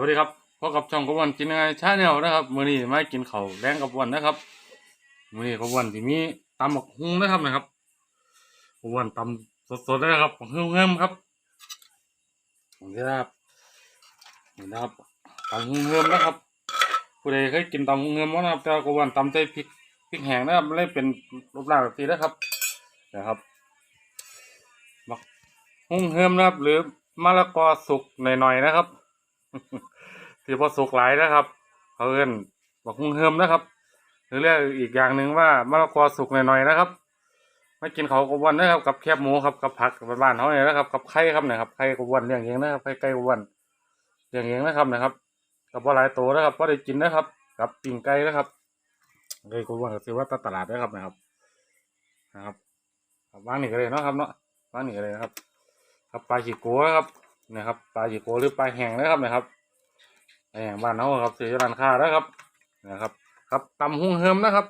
วัสดีครับพบกับช่องกบวันกินยังไงชาแนลนะครับมื้อนี้มากินเข้าแรงกับวันนะครับมื้อนี้กบวันที่มีตำบักฮุ้งนะครับนะครับกบวันตำสดๆนะครับเฮิ่มๆครับนี่นะครับนี่นะครับตำเฮิ่มนะครับผู้ใดเคยกินตำเฮิ่มๆบ้งนะครับแต่กบวันตำใส่พริกพริกแห้งนะครับไม่เป็นรูปร่างแบบนี้นะครับนะครับบักฮุ้งเฮิ่มนะครับ หรือมะละกอสุกหน่อยๆนะครับ ที่พอสุกหลายนะครับเขาเอิ้นบักฮุ้งเฮิมนะครับหรือเรียกอีกอย่างหนึ่งว่ามะละกอสุกหน่อยๆนะครับไม่กินเขากบวันนะครับ กับแคบหมูครับกับผักกับบ้านเขาเนี่ยนะครับ กับไข่ครับเนะครับไข่กบวันเลี้ยงเองนะครับไข่ไก่กบวันเลี้ยงเองนะครับนะครับกับว่าหลายตัวนะครับพอได้กินนะครับ กับปิ่งไก่นะครับไก่กบวันก็ซื้อว่าตลาดนะครับนะครับนะครับบวางนี่ก็เลยเนาะครับเนาะวางนี่ก็เลยนะครับครับปลาขีโก้นะครับ นะครับปลาขีโกหรือปลาแห้งนะครับนะครับไอ้อย่างบ้านเขาครับซื้อร้านค้าแล้วครับนะครับ ครับตำหุ้งเฮิมนะครับ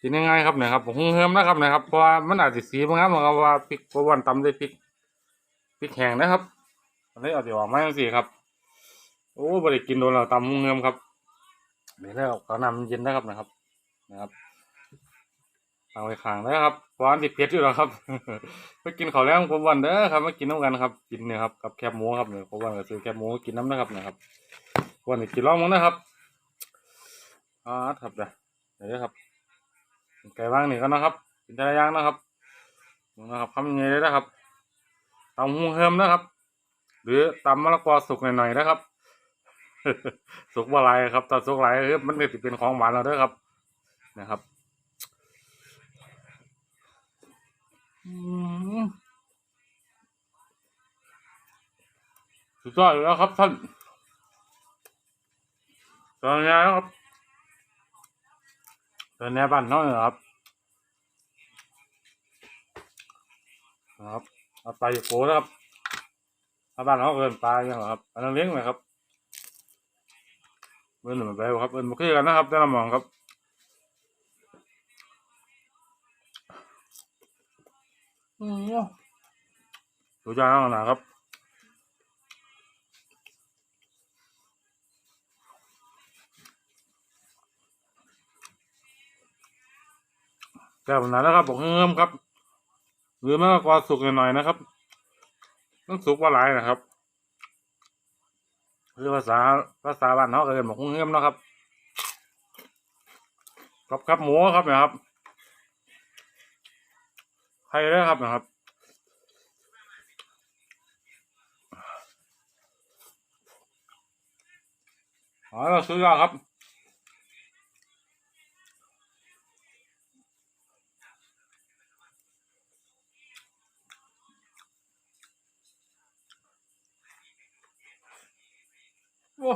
กินยังไงครับเนี่ยครับหุ้งเฮิมนะครับนะครับเพราะว่ามันอาจจะสีบางครับเพราะว่าพริกเพราะวันตำด้วยพริกพริกแห้งนะครับอันนี้เอาเดี๋ยวออกมาสิครับโอ้บริกินโดนเราตำหุ้งเฮิมครับเดี๋ยวแล้วเขานำเย็นนะครับนะครับนะครับเอาไว้ข้างนะครับ ราะอันติดเผ็ดอยู่แล้วครับไปกินเขาแล้งผมวันเด้อครับมากินน้ำกันครับ กินเนี่ยครับกับแคบหมูครับเนี่ยผมวันก็ซื้อแคบหมูกินน้ำนะครับนะครับวันนี้กินลองมั้งนะครับอ่าครับเดี๋ยวเดี๋ยวครับไก่ว่างนี่ก็นะครับกินแต่ละอย่างนะครับนะครับทำยังไงเลยนะครับตำหูเฮิมนะครับ หรือตำมะละกอสุกหน่อยๆนะครับสุกบ่หลายครับแต่สุกหลายคือมันก็สิเป็นของหวานเราด้อครับนะครับอืม สุดยอดเลยแล้วครับท่านตอนนี้นะครับตอนนี้บ้านน้อยนะครับนะครับเอาปลาอยู่โกนะครับถ้าบ้านเขาเอินปลาอย่างไรครับอันนั้นเลี้ยงนะครับเอินเหมือนไปครับเอินมาคือกันนะครับแต่ละมองครับ อืมดูจานหนาครับแก้วหนาแล้วครับบอกเพิ่มครับ หรือมากกว่าสุกหน่อยๆนะครับ ต้องสุกว่าหลายนะครับคือภาษาภาษาบ้านเขาเอินบอกเพิ่มนะครับกับครับหมูครับนะครับ ไข่เลยครับนะครับอ๋อเราซื้อยาครับโอ้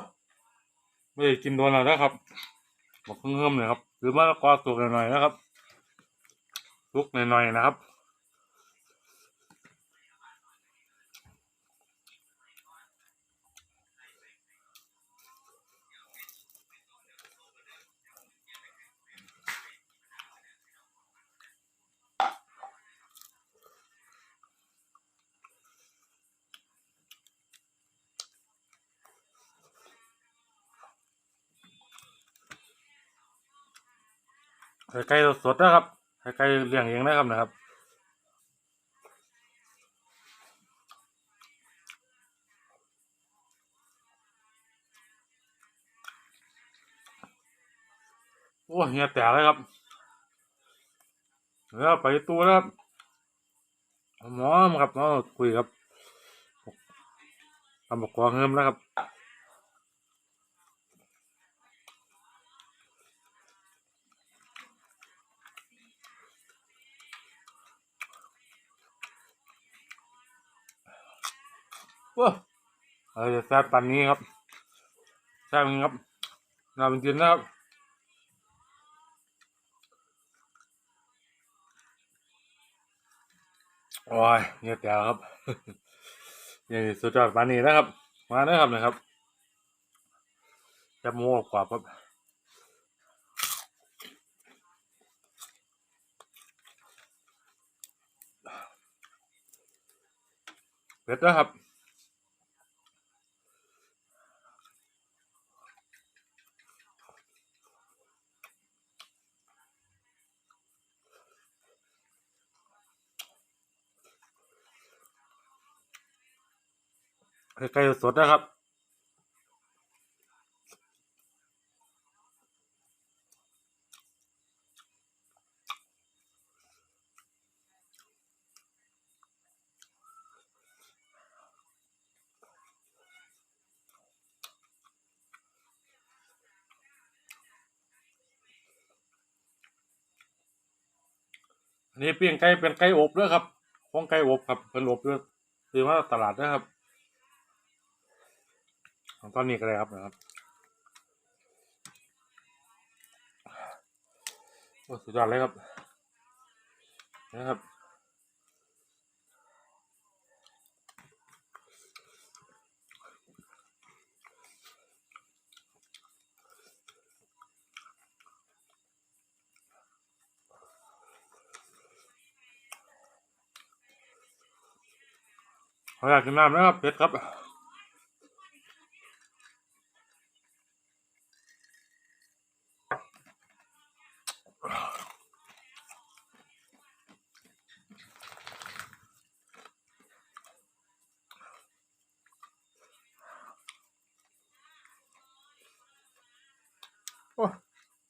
ไม่ได้กินโดนแล้วนะครับบอกเพิ่มๆเลยครับ หรือมะละกอสุกหน่อยๆนะครับสุกหน่อยๆนะครับ ข่ไก่สดๆนะครับไข่ไก่เลี้ยงเองนะครับนะครับโอ้เฮียแตกเลยครับแล้วไปตัวแล้วครับหมอมครับหมอคุยครับทำบอกกวางเงิมนะครับ ว้าเออแซ่บปันนี้ครับแซ่บจริงครับน่าเป็นจริงนะครับโอ้ยเนี่ยแต่ครับนี่สุดยอดปันนี้นะครับ มาเด้อครับนะครับแซ่บหมูกรอบครับเผ็ดนะครับ ไก่สดนะครับ อันนี้เปียนไก่เป็นไก่อบด้วยครับของไก่อบครับเป็นอบด้วยซื้อมาตลาดนะครับ ของตอนนี้ก็ได้ครับนะครับโอ้สุดยอดเลยครับนะครับขออยากกินน้ำนะครับเผ็ดครับ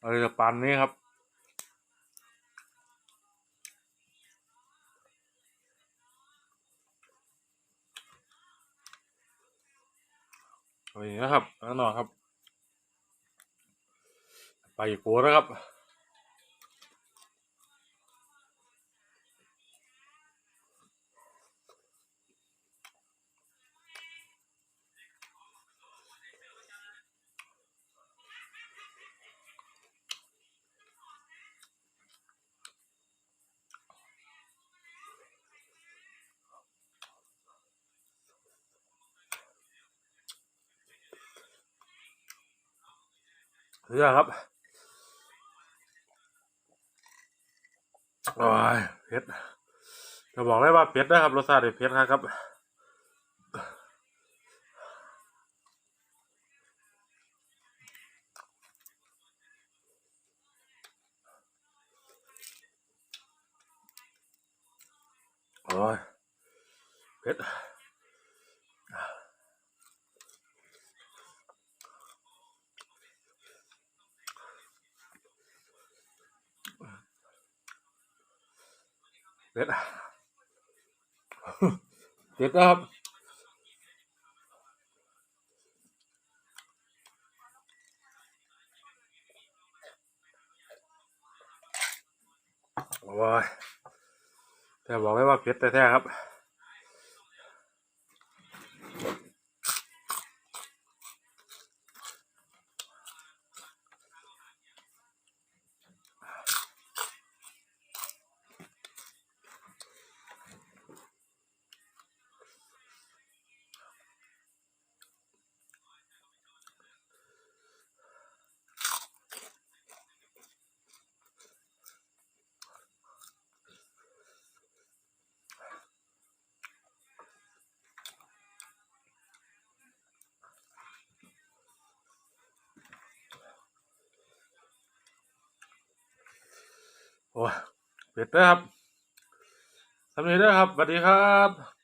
อะไรจะปานนี้ครับอาอย่างนี้นะครับแน่นอนครับ ไปกัวนะครับ เรือครับโอ้ยเผ็ดจะบอกได้ว่าเผ็ดนะครับรสชาติเผ็ดครับโอ้ยเผ็ด เด็ดเด็ดนะครับโอ้ยแต่บอกไว้ว่าเผ็ดแท้ๆครับ โอ้เผ็ดนะครับทำนี้ด้วยครับสวัสดีครับ